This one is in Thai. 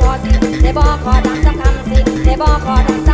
พอสิได้บอกขอทำสักคำสิได้บอกขอทำสัก